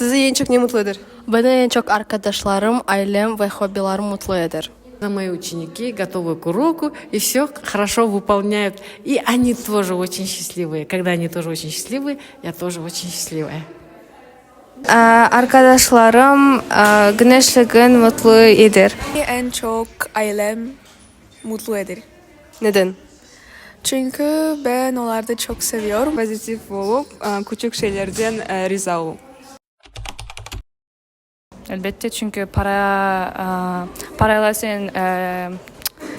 En çok ne mutlu eder? Beni en çok arkadaşlarım, ailem ve hobilerim mutlu eder. Когда мои ученики готовы к уроку и все хорошо выполняют. И они тоже очень счастливые. Когда они тоже очень счастливые, я тоже очень счастливая. Arkadaşlarım e, mutlu eder. En çok ailem mutlu eder. Neden? Çünkü ben onları çok seviyorum. Pozitif olup e, küçük şeylerden e, rica olun. Elbette çünkü para e, parayla sen e,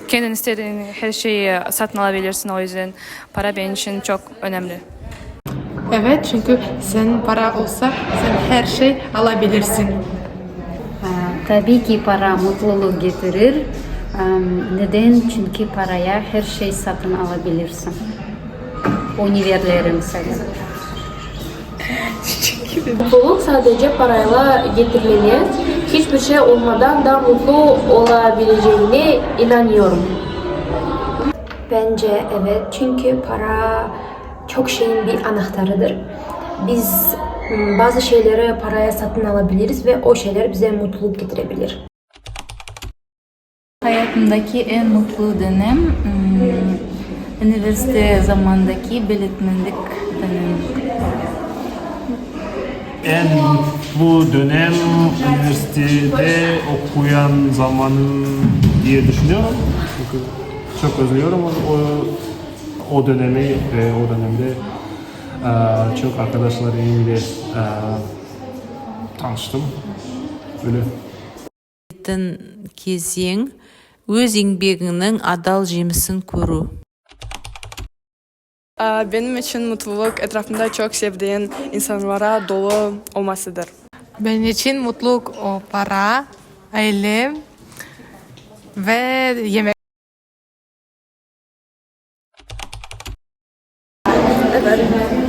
kendin istediğin her şeyi satın alabilirsin. O yüzden para benim için çok önemli. Evet çünkü sen para olsa sen her şey alabilirsin. Tabii ki para mutluluk getirir. Em, Neden? Çünkü paraya her şey satın alabilirsin. Univerleri mesela. Mutluluk sadece parayla getirilemez. Hiçbir şey olmadan da mutlu olabileceğine inanıyorum. Bence evet çünkü para çok şeyin bir anahtarıdır. Biz m, bazı şeyleri paraya satın alabiliriz ve o şeyler bize mutluluk getirebilir. Hayatımdaki en mutlu dönem hmm, üniversite zamandaki belirtmenlik dönemi En mutlu dönem üniversitede okuyan zamanı diye düşünüyorum. Çünkü çok özlüyorum o, o, o dönemi ve o dönemde eee, çok arkadaşlarımla eee, tanıştım. Böyle. кезең өз еңбегіңнің адал жемісін көру Ee, benim için mutluluk etrafımda çok sevdiğim insanlara dolu olmasıdır. Benim için mutluluk o para, ailem ve yemek. Evet.